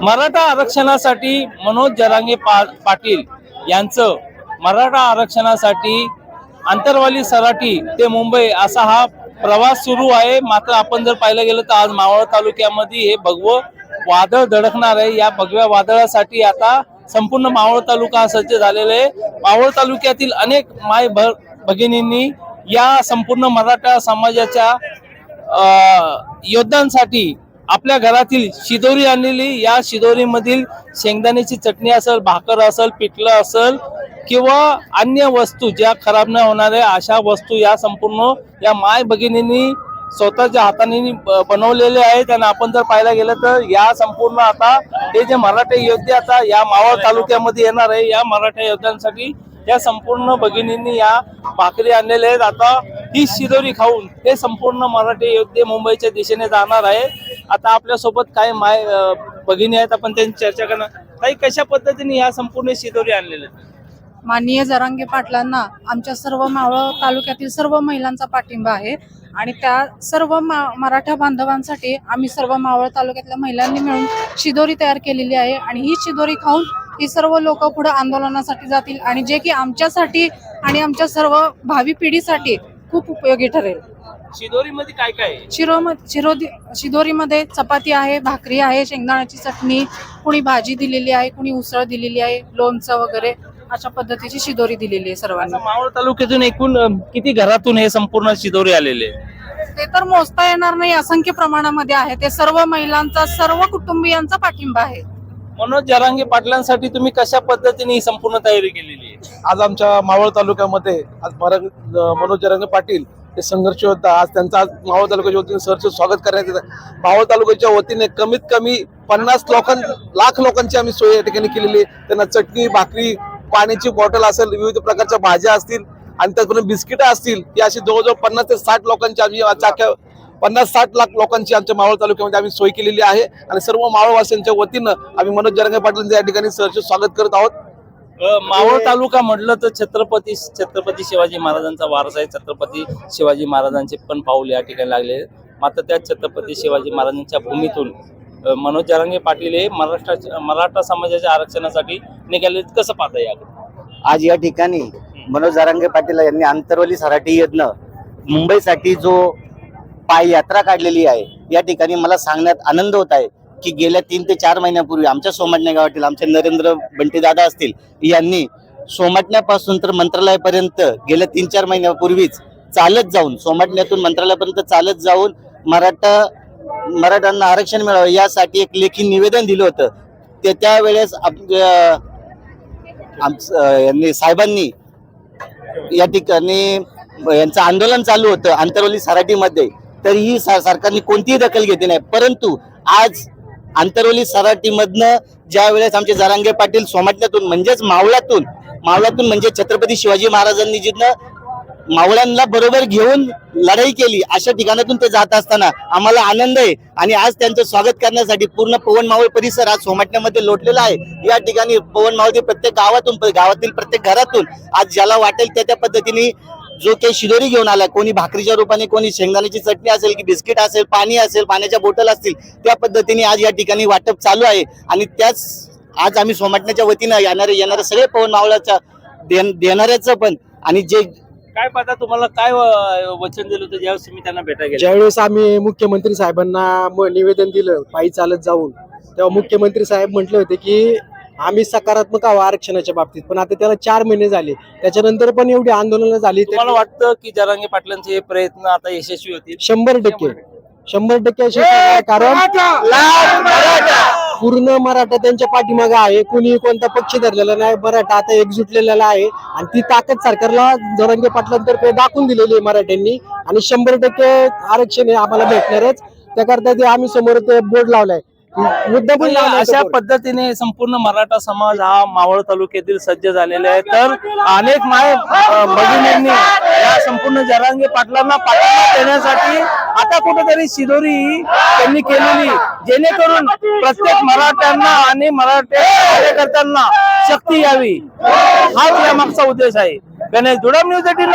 मराठा आरक्षणासाठी मनोज जरांगे पा पाटील यांचं मराठा आरक्षणासाठी आंतरवाली सराटी ते मुंबई असा हा प्रवास सुरू आहे. मात्र आपण जर पाहिलं गेलं तर आज मावळ तालुक्यामध्ये हे भगवं वादळ धडकणार आहे. या भगव्या वादळासाठी आता संपूर्ण मावळ तालुका सज्ज झालेला आहे. मावळ तालुक्यातील अनेक माय भ- भगिनींनी या संपूर्ण मराठा समाजाच्या योद्ध्यांसाठी योद्धांसाठी आपल्या घरातील शिदोरी आणलेली या शिदोरीमधील शेंगदाण्याची चटणी असेल भाकर असेल पिठलं असेल किंवा अन्य वस्तू ज्या खराब न होणाऱ्या अशा वस्तू या संपूर्ण या माय भगिनींनी स्वतःच्या हाताने ब- बनवलेले आहेत. आणि आपण जर पाहायला गेलं तर या संपूर्ण आता हे जे मराठा योद्धे आता या मावळ तालुक्यामध्ये येणार आहे या मराठा योद्ध्यांसाठी या संपूर्ण भगिनींनी या भाकरी आणलेल्या आहेत. आता ही शिदोरी खाऊन हे संपूर्ण मराठी योद्धे मुंबईच्या दिशेने जाणार आहे. आता आपल्यासोबत काय माय भगिनी आहेत आपण त्यांची चर्चा करणार. काही कशा पद्धतीने या संपूर्ण शिदोरी आणलेल्या माननीय जरांगे पाटलांना आमच्या सर्व मावळ तालुक्यातील सर्व महिलांचा पाठिंबा आहे आणि त्या सर्व मा मराठा बांधवांसाठी आम्ही सर्व मावळ तालुक्यातल्या महिलांनी मिळून शिदोरी तयार केलेली आहे आणि ही शिदोरी खाऊन ही सर्व लोक पुढे आंदोलनासाठी जातील आणि जे की आमच्यासाठी आणि आमच्या सर्व भावी पिढीसाठी खूप उपयोगी ठरेल. शिदोरी मध्ये काय काय आहे? शिरो शिरोदी शिदोरीमध्ये चपाती आहे भाकरी आहे शेंगदाण्याची चटणी कुणी भाजी दिलेली आहे कुणी उसळ दिलेली आहे लोणचं वगैरे अशा पद्धतीची शिदोरी दिलेली आहे सर्वांना. मावळ तालुक्यातून एकूण अं, किती घरातून हे संपूर्ण शिदोरी आलेले आहे? ते तर मोजता येणार नाही असंख्य प्रमाणामध्ये आहे. ते सर्व महिलांचा सर्व कुटुंबियांचा पाठिंबा आहे. मनोज जरांगे पाटलांसाठी तुम्ही कशा पद्धतीने ही संपूर्ण तयारी केलेली आहे? आज आमच्या मावळ तालुक्यामध्ये आज मरंग मनोज जरंगे पाटील हे संघर्ष होता आज त्यांचा आज मावळ तालुक्याच्या वतीने सरचं स्वागत करण्यात येतं मावळ तालुक्याच्या वतीने कमीत कमी पन्नास लोकां लाख लोकांची आम्ही सोय या ठिकाणी केलेली आहे. त्यांना चटणी भाकरी पाण्याची बॉटल असेल विविध प्रकारच्या भाज्या असतील आणि त्याचबरोबर बिस्किटं असतील ही अशी जवळजवळ पन्नास ते साठ लोकांची आम्ही आज पन्नास साठ लाख लोकांची आमच्या मावळ तालुक्यामध्ये आम्ही सोय केलेली आहे. आणि सर्व मावळवासियांच्या वतीनं आम्ही मनोज जरंगे पाटील या ठिकाणी सरचे स्वागत करत आहोत. मावळ तालुका म्हटलं तर छत्रपती छत्रपती शिवाजी महाराजांचा वारसा आहे. छत्रपती शिवाजी महाराजांचे पण पाऊल या ठिकाणी लागले. मात्र त्या छत्रपती शिवाजी महाराजांच्या भूमीतून मनोज जरांगे पाटील हे महाराष्ट्राच्या मराठा समाजाच्या आरक्षणासाठी निघाले कसं पाहता याकडे? आज या ठिकाणी मनोज जारांगे पाटील यांनी आंतरवली सराठी यज्ञ मुंबईसाठी जो पाय यात्रा काढलेली आहे या ठिकाणी मला सांगण्यात आनंद होत आहे. की गेल्या तीन ते चार महिन्यापूर्वी आमच्या सोमाटण्या गावातील आमचे नरेंद्र बंटीदादा असतील यांनी सोमाटण्यापासून तर मंत्रालयापर्यंत गेल्या तीन चार महिन्यापूर्वीच चालत जाऊन सोमाटण्यातून मंत्रालयापर्यंत चालत जाऊन मराठा मराठ्यांना आरक्षण मिळावं यासाठी एक लेखी निवेदन दिलं होतं. ते त्यावेळेस यांनी साहेबांनी या ठिकाणी यांचं आंदोलन चालू होतं आंतरवली सराटीमध्ये. तरीही सा- सरकारने कोणतीही दखल घेतली नाही. परंतु आज आंतरवली सराटीमधनं ज्या वेळेस आमचे जरांगे पाटील सोमाटण्यातून म्हणजेच मावळातून मावळातून म्हणजे छत्रपती शिवाजी महाराजांनी जिथनं मावळ्यांना बरोबर घेऊन लढाई केली अशा ठिकाणातून ते जात असताना आम्हाला आनंद आहे. आणि आज त्यांचं स्वागत करण्यासाठी पूर्ण पवन मावळ परिसर आज सोमाटण्यामध्ये लोटलेला आहे. या ठिकाणी पवन मावळ प्रत्येक गावातून गावातील प्रत्येक घरातून आज ज्याला वाटेल त्या त्या पद्धतीने जो काही शिदोरी घेऊन आला कोणी भाकरीच्या रूपाने कोणी शेंगदाण्याची चटणी असेल की बिस्किट असेल पाणी असेल पाण्याच्या बोटल असतील त्या पद्धतीने आज या ठिकाणी वाटप चालू आहे. आणि त्याच आज आम्ही सोमाटण्याच्या वतीनं येणारे येणारे सगळे पवन मावळाच्या देण- देणाऱ्याचं पण आणि जे काय पाहता तुम्हाला काय वचन दिलं होतं ज्यावेळेस तुम्ही त्यांना भेटायला गेले? ज्यावेळेस आम्ही मुख्यमंत्री साहेबांना म- निवेदन दिलं पायी चालत जाऊन तेव्हा मुख्यमंत्री साहेब म्हटले होते की आम्ही सकारात्मक आहोत आरक्षणाच्या बाबतीत. पण आता त्याला चार महिने झाले. त्याच्यानंतर पण एवढी आंदोलनं झाली तुम्हाला वाटतं की जरांगे पाटलांचे हे प्रयत्न आता यशस्वी होतील? शंभर टक्के. शंभर टक्के कारण पूर्ण मराठा त्यांच्या पाठीमागे आहे. कुणी कोणता पक्ष धरलेला नाही. मराठा आता एकजुटलेला आहे. आणि ती ताकद सरकारला जरंगे पाटलांतर्फे दाखवून दिलेली आहे मराठ्यांनी. आणि शंभर टक्के आरक्षण हे आम्हाला भेटणारच. त्याकरता ते आम्ही समोर ते बोर्ड लावलाय. मुद्दा अशा. पद्धतीने संपूर्ण मराठा समाज हा मावळ तालुक्यातील सज्ज झालेला आहे. तर अनेक माय भगिनींनी या संपूर्ण जरांगे पाटलांना पाठिंबा देण्यासाठी आता कुठेतरी शिदोरी त्यांनी केलेली जेणेकरून प्रत्येक मराठ्यांना आणि मराठा कार्यकर्त्यांना शक्ती यावी. हाच या मागचा उद्देश आहे. Ganesh Dudam news eighteen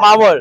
Maval.